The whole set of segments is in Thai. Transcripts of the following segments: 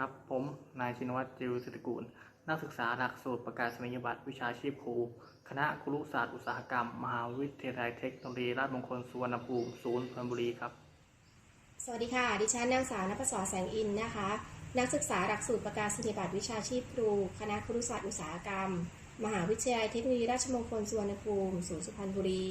ครับ ผม นายชินวัตรจิวสิทธิกูล นักศึกษาหลักสูตรประกาศนียบัตรวิชาชีพครู คณะครุศาสตร์อุตสาหกรรม มหาวิทยาลัยเทคโนโลยีราชมงคลสุวรรณภูมิศูนย์ธนบุรีครับ สวัสดีค่ะ ดิฉันนางสาวนภศรแสงอินนะคะ นักศึกษาหลักสูตรประกาศนียบัตรวิชาชีพครู คณะครุศาสตร์อุตสาหกรรม มหาวิทยาลัยเทคโนโลยีราชมงคลสุวรรณภูมิศูนย์สุพรรณบุรี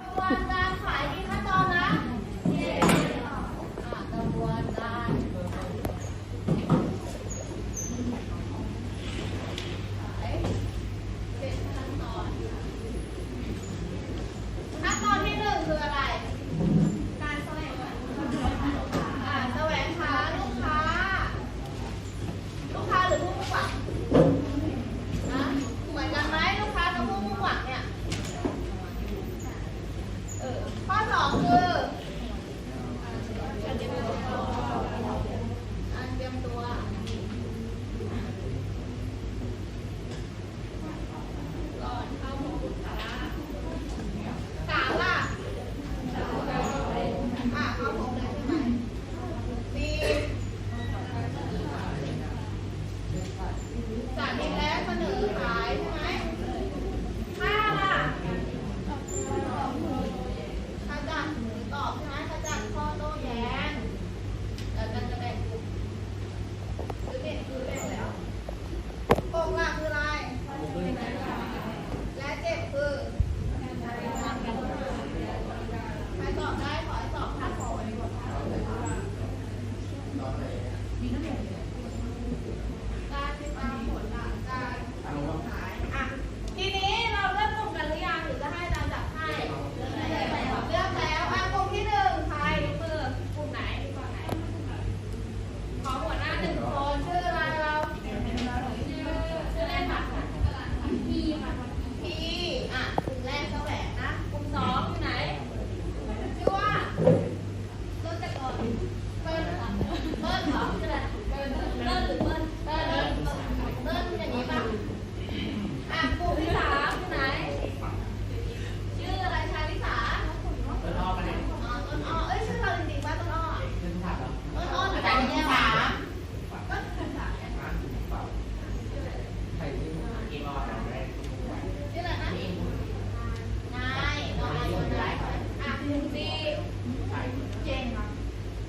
กระบวนการขายมีขั้นตอนนะอ่ากระบวนการขายเป็นขั้นตอน ขั้นตอนที่หนึ่งคืออะไร การแสวงหาอ่าแสวงหาลูกค้า ลู กค้าหรือผู้มุ่งหวังนะเหมือนกันไหมลูกค้ากับผู้มุ่งหวังเนี่ย เออข้อสองคือการเตรียมตัวการเตรียมตัวก่อนเข้าพบลูกค้าสามล่ะอะเข้าพบเลยใช่ไหมสี่จัดเองแล้วเสนอขายใช่ไหมห้าล่ะ ขจัดหรือตอบใช่ไหมขจัดข้อโต้แย้งแล้วกันจะแบ่งกลุ่มคือเด็กคือแบ่งแล้วหกหลักคืออะไร และเจ็ดคือใครตอบได้ขอให้ตอบทันผลการติดตามผลหลังการขายอะทีนี้เราเริ่มกลุ่มกันหรือยังหรือจะให้อาจารย์จับให้ เลือกแล้วเลือกแล้วอะกลุ่มที่หนึ่งใครยกมือกลุ่มไหนฝั่งไหน ขอหัวหน้าหนึ่งคนชื่ออะไรเราชื่อชื่อเล่นค่ะพีค่ะพีอะกลุ่มแรกแสวงนะกลุ่มสองอยู่ไหน ชื่อว่าเริ่มจากก่อนเบิ้ล เบิ้ลเหรอชื่ออะไรเบิ้ลเบิ้ลหรือเบิ้ลเบิ้ลเบิ้ลอย่างนี้ป่ะอะกลุ่มที่สามอยู่ไหน ชื่ออะไรชาลิสาต้นอ้อไปไหนอ๋อต้นอ้อเอ้ยชื่อเราจริงๆว่าต้นอ้อต้นอ้อแต่เนี่ยสาก็คือสามเนี่ยชื่ออะไรนะนายน้องนายคนไหนอะดีเจนเหรอ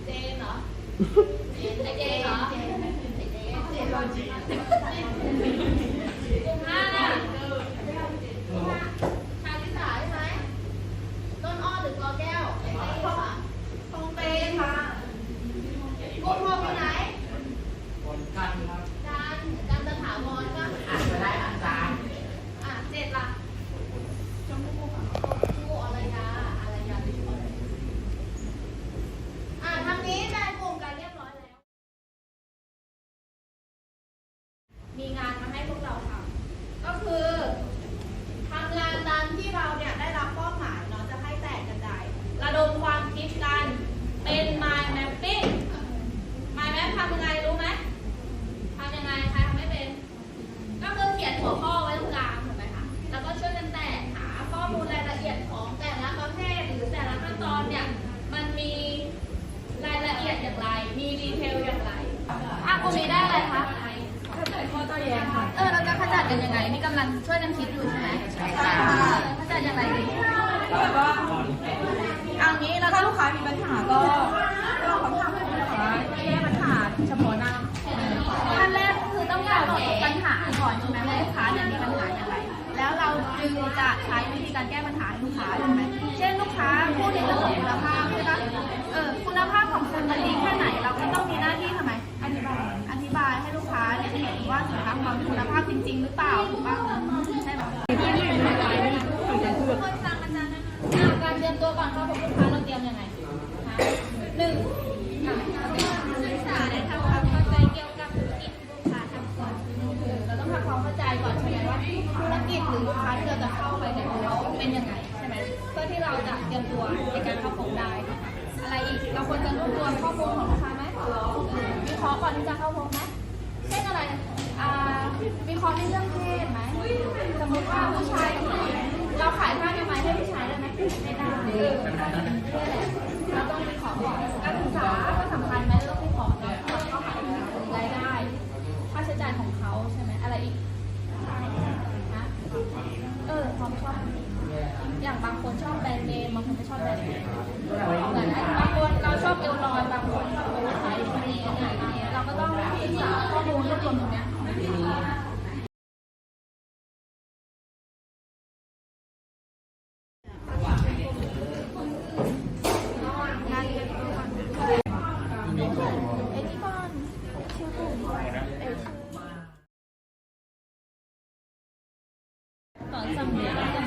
เจนเหรอเจนไอเจนเหรอไอเจนเจนเจนกลุ่มห้าน่ะชาลิสาใช่ไหม ต้นอ้อหรือกอแก้วไอ้เต้ค่ะตรงเตค่ะกลุ่มหกอยู่ไหนจันจันตถาวรป่ะอ่านก็ได้อาจารย์อะเจ็ดล่ะชมพู่ค่ะชมพู่อารยาอารยาเป็นคนอะทางนี้แบ่งกลุ่มกันเรียบร้อยแล้ว มีงานมาให้พวกเราทำก็คือทำงานตามที่เราเนี่ยได้รับมอบหมายเนาะจะให้แตกกระจายระดมความคิดกัน เป็น mind mapping mind map ทำยังไงรู้ไหมทำยังไงใครทำไม่เป็น ก็คือเขียนหัวข้อไว้ตรงกลางถูกไหมคะ แล้วก็ช่วยกันแตกหาข้อมูลรายละเอียดของแต่ละประเภทหรือแต่ละขั้นตอนเนี่ย มันมีรายละเอียดอย่างไร มีดีเทลอย่างไรอะ กลุ่มนี้ได้อะไรคะขจัดข้อโต้แย้งค่ะ เออเราจะขจัดกันยังไง นี่กำลังช่วยกันคิดอยู่ใช่ไหมใช่ค่ะขจัดยังไงดีก็แบบว่าเอางี้แล้วถ้าลูกค้ามีปัญหาก็ก็คำถามให้ลูกค้าแก้ปัญหาเฉพาะหน้าขั้นแรกก็คือต้องการบอกปัญหาก่อนใช่ไหมว่าลูกค้าเนี่ยมีปัญหาอย่างไร แล้วเราจึงจะใช้วิธีการแก้ปัญหาให้ลูกค้าใช่ไหมเช่นลูกค้าพูดในเรื่องของคุณภาพใช่ปะเออคุณภาพของคุณมันดีแค่ไหนเราก็ต้องมีหน้าที่ทำไม อธิบายให้ลูกค้าเนี่ยเห็นว่าสินค้าของเราคุณภาพจริง ๆ หรือเปล่าถูกปะใช่ไหมคนฟังอาจารย์นะอะการเตรียมตัวก่อนเข้า คนชอบแบรนด์เนมบางคนไม่ชอบแบรนด์เนมเหมือนบางคนเราชอบเอลลอยบางคนชอบโอเวอร์ไซส์อะไรอย่างเงี้ยเราก็ต้องศึกษาข้อมูลรวบรวมตรงเนี้ยไอ้นี่ก่อนชื่อกลุ่มเอ้ยชื่อตอนจำเนียง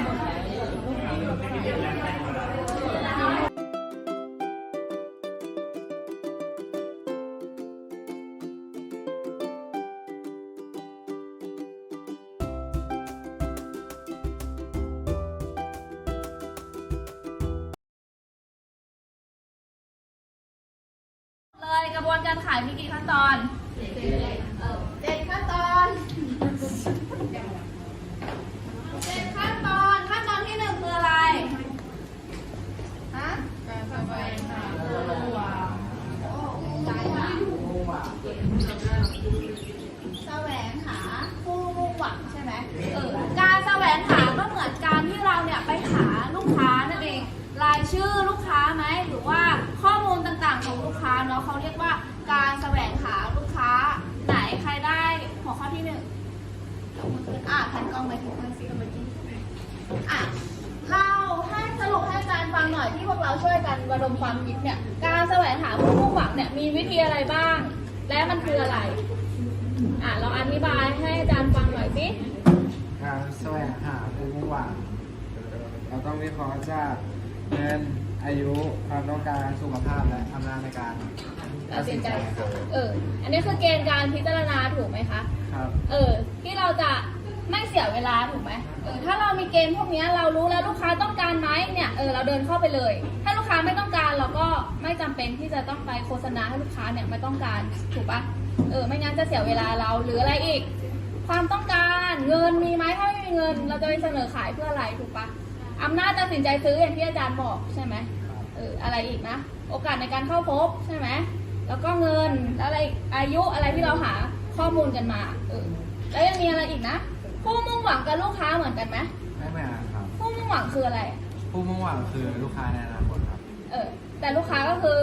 ระบวนการขายมีกี่ขั้นตอนเจ็ดขั้นตอนเป็นขั้นตอน ขั้นตอนที่หนึ่งคืออะไร ฮะ การแสวงหาผู้หวังใจหาแสวงหาผู้มุ่งหวังใช่ไหมเออ การแสวงหาก็เหมือนการที่เราเนี่ยไปหาลูกค้านั่นเอง รายชื่อลูกค้าไหมหรือว่าข้อ เนาะเขาเรียกว่าการแสวงหาลูกค้า ไหนใครได้หัวข้อที่หนึ่งอะแผ่นกล้องไปถึงเพื่อนซิเมื่อกี้อะเราให้สรุปให้อาจารย์ฟังหน่อยที่พวกเราช่วยกันระดมความคิดเนี่ย การแสวงหาผู้มุ่งหวังเนี่ยมีวิธีอะไรบ้าง และมันคืออะไร อะเราอธิบายให้อาจารย์ฟังหน่อยสิการแสวงหาผู้มุ่งหวัง เราต้องวิเคราะห์จากเงิน อายุความต้องการสุขภาพและอำนาจในการตัดสินใจเออ อันนี้คือเกณฑ์การพิจารณาถูกไหมคะ ครับ เออ ที่เราจะไม่เสียเวลาถูกไหมเออ ถ้าเรามีเกณฑ์พวกเนี้ยเรารู้แล้วลูกค้าต้องการไหมเนี่ย เออ เราเดินเข้าไปเลย ถ้าลูกค้าไม่ต้องการเราก็ไม่จำเป็นที่จะต้องไปโฆษณาให้ลูกค้าเนี่ยไม่ต้องการถูกปะเออ ไม่งั้นจะเสียเวลาเราหรืออะไรอีก ความต้องการเงินมีไหมถ้าไม่มีเงิน เราจะไปเสนอขายเพื่ออะไรถูกปะ อำนาจตัดสินใจซื้ออย่างที่อาจารย์บอกใช่ไหมเอออะไรอีกนะ โอกาสในการเข้าพบใช่ไหมแล้วก็เงินแล้วอะไรอีกอายุอะไรที่เราหาข้อมูลกันมาเออแล้วยังมีอะไรอีกนะ ผู้มุ่งหวังกับลูกค้าเหมือนกันไหมไม่เหมือนกันครับ ผู้มุ่งหวังคืออะไร ผู้มุ่งหวังคือลูกค้าในอนาคตครับ เออแต่ลูกค้าก็คือ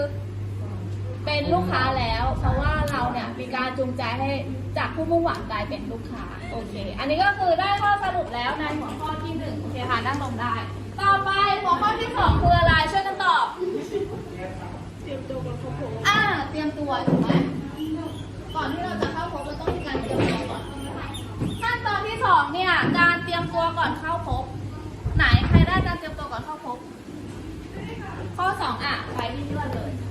เป็นลูกค้าแล้ว เพราะว่าเราเนี่ยมีการจูงใจให้จากผู้มุ่งหวังกลายเป็นลูกค้าโอเค อันนี้ก็คือได้ข้อสรุปแล้วในหัวข้อที่หนึ่งโอเคค่ะนั่งลงได้ ต่อไปหัวข้อที่สองคืออะไรช่วยกันตอบอ่าเตรียมตัวถูกไหมก่อนที่เราจะเข้าพบเราต้องมีการเตรียมตัวก่อนขั้นตอนที่สองเนี่ยการเตรียมตัวก่อนเข้าพบไหนใครได้การเตรียมตัวก่อนเข้าพบข้อสองอะไปที่เลื่อนเลยมาดู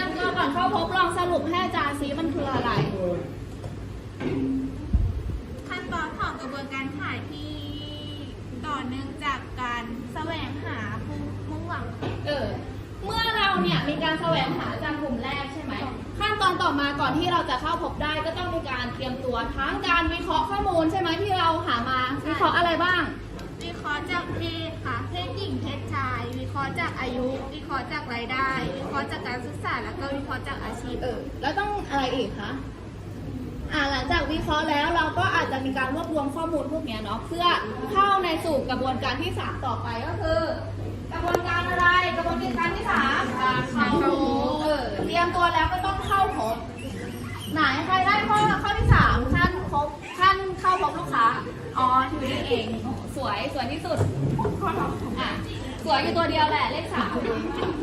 การการเตรียมตัวก่อนเข้าพบลองสรุปให้อาจารย์ซิมันคืออะไร ขั้นตอนของกระบวนการขายที่ต่อเนื่องจากการแสวงหาผู้มุ่งหวัง เออ เมื่อเราเนี่ยมีการแสวงหาจากกลุ่มแรกใช่ไหม ขั้นตอนต่อมาก่อนที่เราจะเข้าพบได้ก็ต้องมีการเตรียมตัวทั้งการวิเคราะห์ข้อมูลใช่ไหมที่เราหามาวิเคราะห์อะไรบ้างวิ เคราะห์จากเพศค่ะ เพศหญิงเพศชาย วิเคราะห์จากอายุ วิเคราะห์จากรายได้ วิเคราะห์จากการศึกษา แล้วก็วิเคราะห์จากอาชีพ เออ แล้วต้องอะไรอีกคะ อ่าหลังจากวิเคราะห์แล้วเราก็อาจจะมีการรวบรวมข้อมูลพวกเนี้ยเนาะเพื่อเข้าในสู่กระบวนการที่สามต่อไปก็คือกระบวนการอะไร กระบวนการที่สามการเข้าพบเออเตรียมตัวแล้วก็ต้องเข้าพบไหนใครได้ข้อข้อที่สามขั้นพบขั้นเข้าพบลูกค้า อ๋อทีนี้เองโอ้สวยสวยที่สุดอะสวยอยู่ตัวเดียวแหละเลขสาม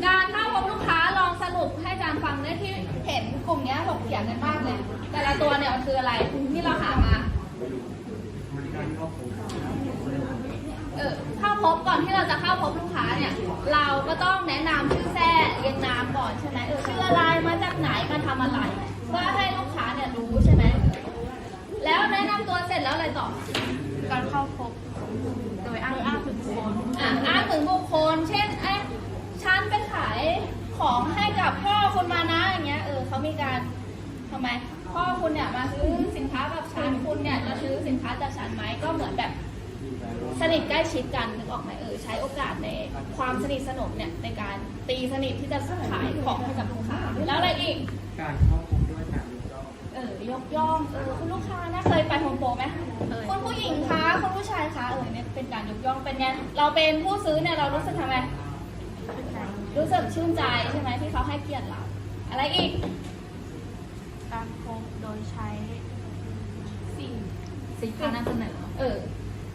การเข้าพบลูกค้าลองสรุปให้อาจารย์ฟังได้ที่เห็นกลุ่มเนี้ยถกเถียงกันมากเลย แต่ละตัวเนี่ยมันคืออะไรที่เราหามาเออเข้าพบก่อนที่เราจะเข้าพบลูกค้าเนี่ย เราก็ต้องแนะนำชื่อแท้เรียงนามก่อนใช่ไหมเออชื่ออะไรมาจากไหนมาทำอะไรเพื่อให้ลูกค้าเนี่ยรู้ใช่ไหมแล้วแนะนำตัวเสร็จแล้วอะไรต่อ การเข้าพบ โดยอ้างอ้างถึงบุคคลอะอ้างถึงบุคคล เช่นไอ้ฉันไปขายของให้กับพ่อคุณมานะอย่างเงี้ย เออเขามีการทำไม พ่อคุณเนี่ยมาซื้อสินค้ากับฉันคุณเนี่ยจะซื้อสินค้าจากฉันไหมก็เหมือนแบบ สนิทใกล้ชิดกันนึกออกไหมเออใช้โอกาสในความสนิทสนมเนี่ยในการตีสนิทที่จะขายของให้กับลูกค้าแล้วอะไรอีก การเข้าคุก ยกย่องเออคุณลูกค้านะเคยไปโฮมโปรไหมคุณผู้หญิงคะคุณผู้ชายคะเออเนี่ยเป็นการยกย่องเป็นไงเราเป็นผู้ซื้อเนี่ยเรารู้สึกทำไมรู้สึกชื่นใจใช่ไหมที่เขาให้เกียรติเรา อะไรอีก การพบโดยใช้สิ่งสินค้านำเสนอเออ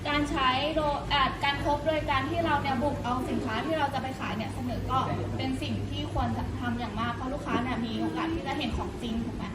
การใช้โดยอ่าการครบโดยการที่เราเนี่ยบุกเอาสินค้าที่เราจะไปขายเนี่ยเสนอก็เป็นสิ่งที่ควรจะทำอย่างมากเพราะลูกค้าเนี่ยมีโอกาสที่จะเห็นของจริงถูกไหม